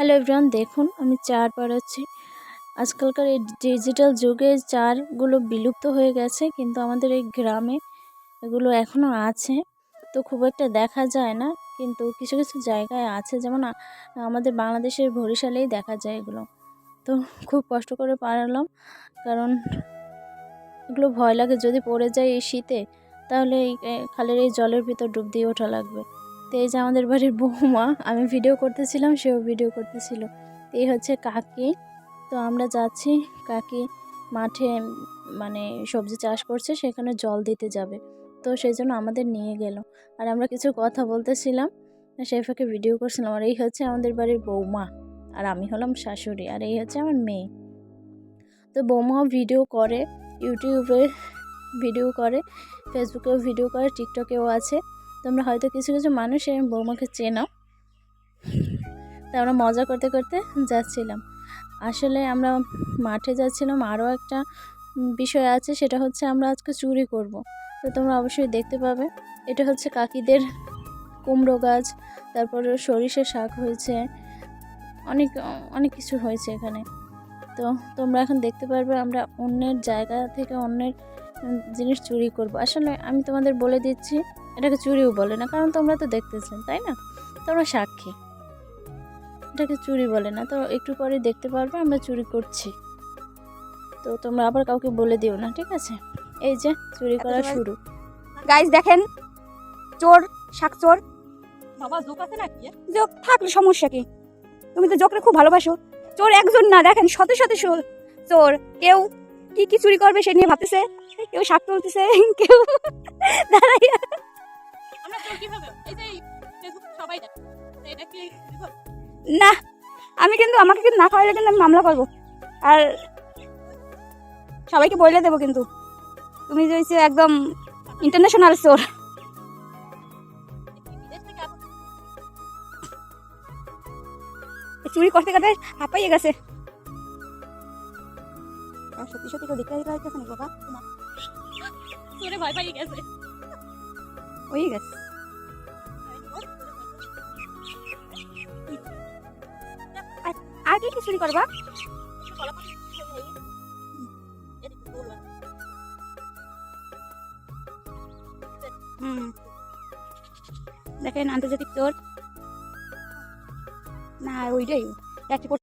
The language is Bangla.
হ্যালো এভরিওয়ান দেখুন, আমি চার পাড়াচ্ছি আজকালকার এই ডিজিটাল যুগে চারগুলো বিলুপ্ত হয়ে গেছে, কিন্তু আমাদের এই গ্রামে এগুলো এখনও আছে। তো খুব একটা দেখা যায় না, কিন্তু কিছু কিছু জায়গায় আছে। যেমন আমাদের বাংলাদেশের বরিশালেই দেখা যায় এগুলো। তো খুব কষ্ট করে পারলাম, কারণ এগুলো ভয় লাগে। যদি পড়ে যায় এই শীতে, তাহলে এই খালের এই জলের ভিতর ডুব দিয়ে ওঠা লাগবে। তো এই যে আমাদের বাড়ির বৌমা, আমি ভিডিও করতেছিলাম, সেও ভিডিও করতেছিল। এই হচ্ছে কাকি। তো আমরা যাচ্ছি, কাকি মাঠে মানে সবজি চাষ করছে, সেখানে জল দিতে যাবে। তো সেই জন্য আমাদের নিয়ে গেল। আর আমরা কিছু কথা বলতেছিলাম সেই ফাঁকে ভিডিও করছিলাম। আর এই হচ্ছে আমাদের বাড়ির বৌমা। আর আমি হলাম শাশুড়ি, আর এই হচ্ছে আমার মেয়ে। তো বৌমাও ভিডিও করে ইউটিউবে ভিডিও করে ফেসবুকেও ভিডিও করে টিকটকেও আছে। তোমরা হয়তো কিছু কিছু মানুষ এই বৌমাকে চেনাও তো আমরা মজা করতে করতে যাচ্ছিলাম। আসলে আমরা মাঠে যাচ্ছিলাম, আরও একটা বিষয় আছে, সেটা হচ্ছে আমরা আজকে চুরি করব। তো তোমরা অবশ্যই দেখতে পাবে, এটা হচ্ছে কাকিদের কুমড়ো গাছ, তারপরে সরিষা শাক হয়েছে, অনেক অনেক কিছু হয়েছে এখানে। তো তোমরা এখন দেখতে পারবে, আমরা অন্যের জায়গা থেকে অন্যের জিনিস চুরি করব। আসলে আমি তোমাদের বলে দিচ্ছি এটাকে চুরিও বলে না কারণ তোমরা তো দেখতেছেন তাই না? তোমরা সাক্ষী। এটাকে চুরি বলে না তো একটু পরে দেখতে পারবে আমরা চুরি করছি। তো তোমরা আবার কাউকে বলে দিও না ঠিক আছে? এই যে চুরি করা শুরু। গাইজ দেখেন চোর শাক চোর। বাবা জোক আছে নাকি? যোগ থাকলে সমস্যা কি? তুমি তো জোকরে খুব ভালোবাসো। চোর একজন না দেখেন শত শত চোর। চোর কেউ কি কি চুরি করবে সে নিয়ে ভাবতেছে? কেউ শাক তুলতেছে কেউ? না আমি কিন্তু আমাকে কিন্তু না খাওয়াইলে কিন্তু আমি মামলা করব। আর সবাইকে বলে দেবো কিন্তু। তুমি যে একদম ইন্টারন্যাশনাল আসে। চুরি করতে করতে হাঁপাইয়ে গেছে। সত্যি সত্যি কেউ দেখতে দেখতে হইতেছে নাকি বাবা। ভয় পাইয়ে গেছে। হয়ে গেছে। আর কি করবা? দেখেন আন্তর্জাতিক তোর না ওইটাই। একটি